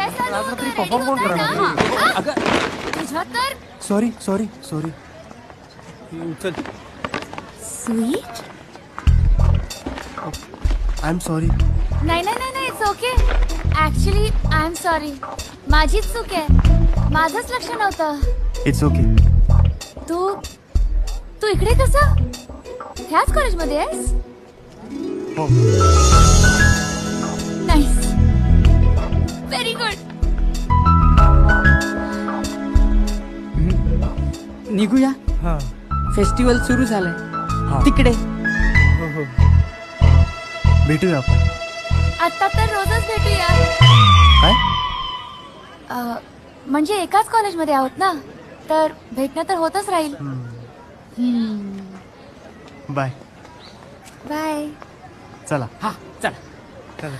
रात्री परफॉर्म कोण करणार? तुझ्या तर सॉरी सॉरी सॉरी चल. स्वीट? आय एम सॉरी नाही नाही नाही नाही it's okay actually I am sorry माझीच चूक आहे. माझंच लक्ष नव्हतं. इट्स ओके तू तू इकडे कसं? ह्याच कॉलेजमध्ये आहेस? हो. निघूया? हां. फेस्टिवल सुरू. झालंय. तिकडे. हो हो. भेटूया आपण. आता तर रोजच भेटूया. काय? अ, म्हणजे एकाच कॉलेजमध्ये आहोत ना? तर भेटणं तर होतच राहील. बाय. बाय. चला. हा चला. चला.